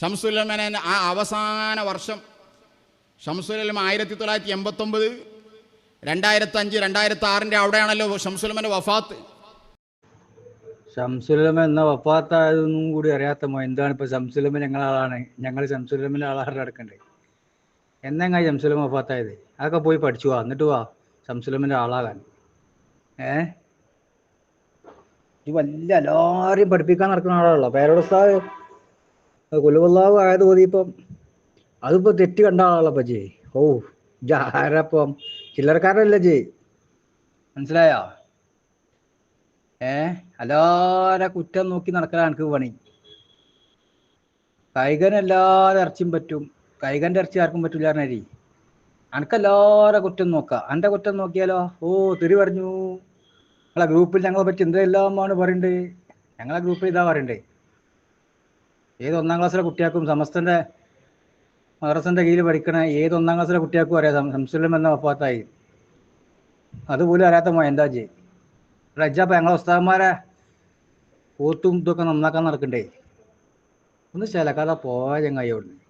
ഷംസുലമൻ ആ അവസാന വർഷം ഷംസുലമ ആയിരത്തി തൊള്ളായിരത്തി എൺപത്തൊമ്പത് രണ്ടായിരത്തി അഞ്ച് രണ്ടായിരത്തി ആറിന്റെ അവിടെയാണല്ലോ ഷംസുലമന്റെ വഫാത്ത്. ഷംസുലമ എന്ന വഫാത്തായതൊന്നും കൂടി അറിയാത്ത എന്താണ് ഇപ്പൊ ഷംസുലമ ഞങ്ങളെ ആളാണ് ഞങ്ങൾ ഷംസുലമിന്റെ ആളാരുടെ അടക്കണ്ടേ എന്നെങ്ങാ ഷംസുലമ വഫാത്തായത്? അതൊക്കെ പോയി പഠിച്ചു വാ എന്നിട്ട് വാ ഷംസുലമിന്റെ ആളാകാൻ. ഏ? ഈ വലിയ എല്ലാരെയും പഠിപ്പിക്കാൻ നടക്കുന്ന ആളാണല്ലോ പേരോടസ്ഥാവ് കുലുവല്ലാവ് ആയത് ഓതിയപ്പം അതിപ്പോ തെറ്റ് കണ്ട ആളാണല്ലോ പജി ഓ ജാരപ്പം ചില്ലറക്കാരല്ല ജി? മനസ്സിലായോ? ഏ എല്ലാരെ കുറ്റം നോക്കി നടക്കാൻ എനിക്ക് പണി. കൈകൻ എല്ലാരും ഇറച്ചിയും പറ്റും. കൈകന്റെ ഇറച്ചി ആർക്കും പറ്റൂല പറഞ്ഞരി അനക്കെല്ലാരെ കുറ്റം നോക്കാം. അന്റെ കുറ്റം നോക്കിയാലോ? ഓ തിരി പറഞ്ഞു. ഞങ്ങളെ ഗ്രൂപ്പിൽ ഞങ്ങളെ പറ്റി എന്തെല്ലാമാണ് പറയണ്ടേ? ഞങ്ങളെ ഗ്രൂപ്പിൽ ഇതാ പറയണ്ടേ. ഏത് ഒന്നാം ക്ലാസ്സിലെ കുട്ടിയാക്കും സമസ്തന്റെ മദ്രസന്റെ കീഴിൽ പഠിക്കണ ഏത് ഒന്നാം ക്ലാസ്സിലെ കുട്ടിയാക്കും അറിയാം. സംസുലം എന്ന വഫാത്തായി. അതുപോലും അറിയാത്ത മോ എന്താ ചെയ്യും? റജ്ജാപ്പ ഞങ്ങളെ ഉസ്താദന്മാരെ പോത്തും ഇതൊക്കെ നന്നാക്കാൻ നടക്കണ്ടേ? ഒന്ന് ചിലക്കാതെ പോയ ചങ്ങായി അവിടുന്ന്.